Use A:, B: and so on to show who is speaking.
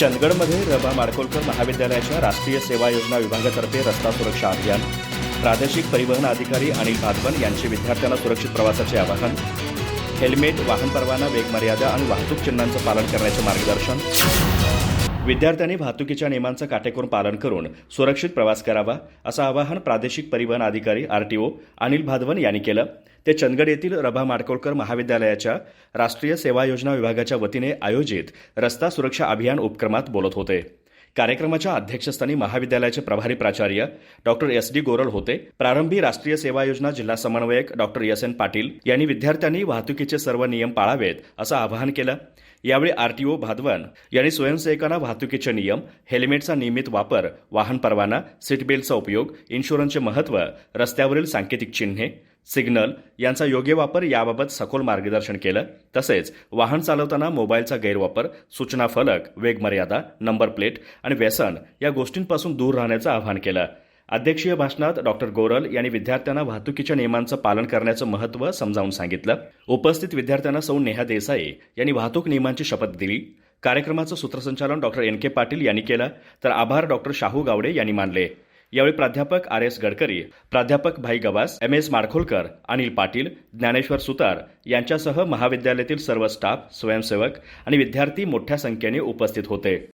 A: चंदगडमध्ये रभा माडकोलकर महाविद्यालयाच्या राष्ट्रीय सेवा योजना विभागातर्फे रस्ता सुरक्षा अभियान. प्रादेशिक परिवहन अधिकारी अनिल भादवन यांचे विद्यार्थ्यांना सुरक्षित प्रवासाचे आवाहन. हेल्मेट वाहन परवाना वेगमर्यादा आणि वाहतूक चिन्हांचं पालन करण्याचे मार्गदर्शन. विद्यार्थ्यांनी वाहतुकीच्या नियमांचं काटेकोर पालन करून सुरक्षित प्रवास करावा असं आवाहन प्रादेशिक परिवहन अधिकारी आरटीओ अनिल भादवन यांनी केलं. ते चंदगड येथील रभा माडकोळकर महाविद्यालयाच्या राष्ट्रीय सेवा योजना विभागाच्या वतीने आयोजित रस्ता सुरक्षा अभियान उपक्रमात बोलत होते. कार्यक्रमाच्या अध्यक्षस्थानी महाविद्यालयाचे प्रभारी प्राचार्य डॉक्टर एस डी गोरल होते. प्रारंभी राष्ट्रीय सेवा योजना जिल्हा समन्वयक डॉक्टर एस एन पाटील यांनी विद्यार्थ्यांनी वाहतुकीचे सर्व नियम पाळावेत असं आवाहन केलं. यावेळी आरटीओ भादवन यांनी स्वयंसेवकांना वाहतुकीचे नियम हेल्मेटचा नियमित वापर वाहन परवाना सीट बेल्टचा उपयोग इन्शुरन्सचे महत्त्व रस्त्यावरील सांकेतिक चिन्हे सिग्नल यांचा योग्य वापर याबाबत सखोल मार्गदर्शन केलं. तसेच वाहन चालवताना मोबाईलचा गैरवापर सूचना फलक वेगमर्यादा नंबर प्लेट आणि व्यसन या गोष्टींपासून दूर राहण्याचं आवाहन केलं. अध्यक्षीय भाषणात डॉक्टर गोरल यांनी विद्यार्थ्यांना वाहतुकीच्या नियमांचं पालन करण्याचं महत्त्व समजावून सांगितलं. उपस्थित विद्यार्थ्यांना सौ नेहा देसाई यांनी वाहतूक नियमांची शपथ दिली. कार्यक्रमाचं सूत्रसंचालन डॉक्टर एन के पाटील यांनी केलं. तर आभार डॉक्टर शाहू गावडे यांनी मानले. यावेळी प्राध्यापक आर एस गडकरी प्राध्यापक भाई गवास एम एस माडखोलकर अनिल पाटील ज्ञानेश्वर सुतार यांच्यासह महाविद्यालयातील सर्व स्टाफ स्वयंसेवक आणि विद्यार्थी मोठ्या संख्येने उपस्थित होते.